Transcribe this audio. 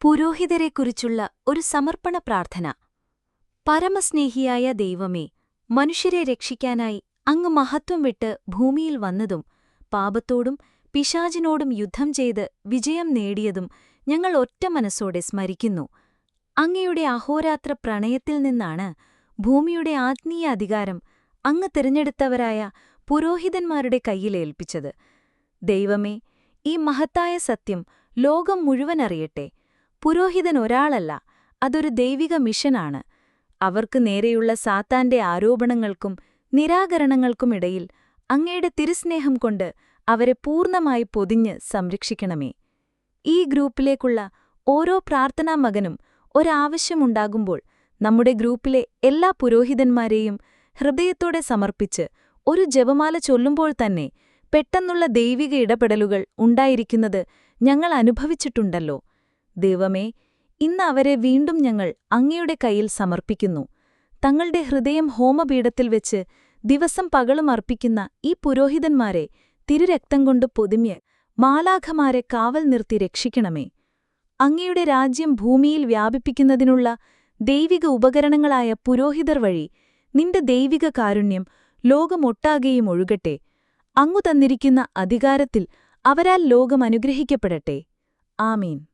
പുരോഹിതരെക്കുറിച്ചുള്ള ഒരു സമർപ്പണ പ്രാർത്ഥന. പരമസ്നേഹിയായ ദൈവമേ മനുഷ്യരെ രക്ഷിക്കാനായി അങ്ങ് മഹത്വം വിട്ട് ഭൂമിയിൽ വന്നതും പാപത്തോടും പിശാചിനോടും യുദ്ധം ചെയ്ത് വിജയം നേടിയതും ഞങ്ങൾ ഒറ്റ മനസ്സോടെ സ്മരിക്കുന്നു. അങ്ങയുടെ അഹോരാത്ര പ്രണയത്തിൽ നിന്നാണ് ഭൂമിയുടെ ആത്മീയ അധികാരം അങ്ങ് തിരഞ്ഞെടുത്തവരായ പുരോഹിതന്മാരുടെ കയ്യിലേൽപ്പിച്ചത് ദൈവമേ ഈ മഹത്തായ സത്യം ലോകം മുഴുവൻ അറിയട്ടെ. പുരോഹിതൻ ഒരാളല്ല അതൊരു ദൈവിക മിഷനാണ്. അവർക്ക് നേരെയുള്ള സാത്താന്റെ ആരോപണങ്ങൾക്കും നിരാകരണങ്ങൾക്കുമിടയിൽ അങ്ങയുടെ തിരുസ്നേഹം കൊണ്ട് അവരെ പൂർണമായി പൊതിഞ്ഞ് സംരക്ഷിക്കണമേ. ഈ ഗ്രൂപ്പിലേക്കുള്ള ഓരോ പ്രാർത്ഥനാ മകനും ഒരാവശ്യമുണ്ടാകുമ്പോൾ നമ്മുടെ ഗ്രൂപ്പിലെ എല്ലാ പുരോഹിതന്മാരെയും ഹൃദയത്തോടെ സമർപ്പിച്ച് ഒരു ജപമാല ചൊല്ലുമ്പോൾ തന്നെ പെട്ടെന്നുള്ള ദൈവിക ഇടപെടലുകൾ ഉണ്ടായിരിക്കുന്നത് ഞങ്ങൾ അനുഭവിച്ചിട്ടുണ്ടല്ലോ. ദൈവമേ ഇന്ന് അവരെ വീണ്ടും ഞങ്ങൾ അങ്ങയുടെ കയ്യിൽ സമർപ്പിക്കുന്നു. തങ്ങളുടെ ഹൃദയം ഹോമപീഠത്തിൽ വെച്ച് ദിവസം പകളും അർപ്പിക്കുന്ന ഈ പുരോഹിതന്മാരെ തിരുരക്തം കൊണ്ട് പൊതിഞ്ഞ് മാലാഖമാരെ കാവൽ നിർത്തി രക്ഷിക്കണമേ. അങ്ങയുടെ രാജ്യം ഭൂമിയിൽ വ്യാപിപ്പിക്കുന്നതിനുള്ള ദൈവിക ഉപകരണങ്ങളായ പുരോഹിതർ വഴി നിന്റെ ദൈവിക കാരുണ്യം ലോകമൊട്ടാകെയും ഒഴുകട്ടെ. അങ്ങു തന്നിരിക്കുന്ന അധികാരത്തിൽ അവരാൽ ലോകം അനുഗ്രഹിക്കപ്പെടട്ടെ. ആമീൻ.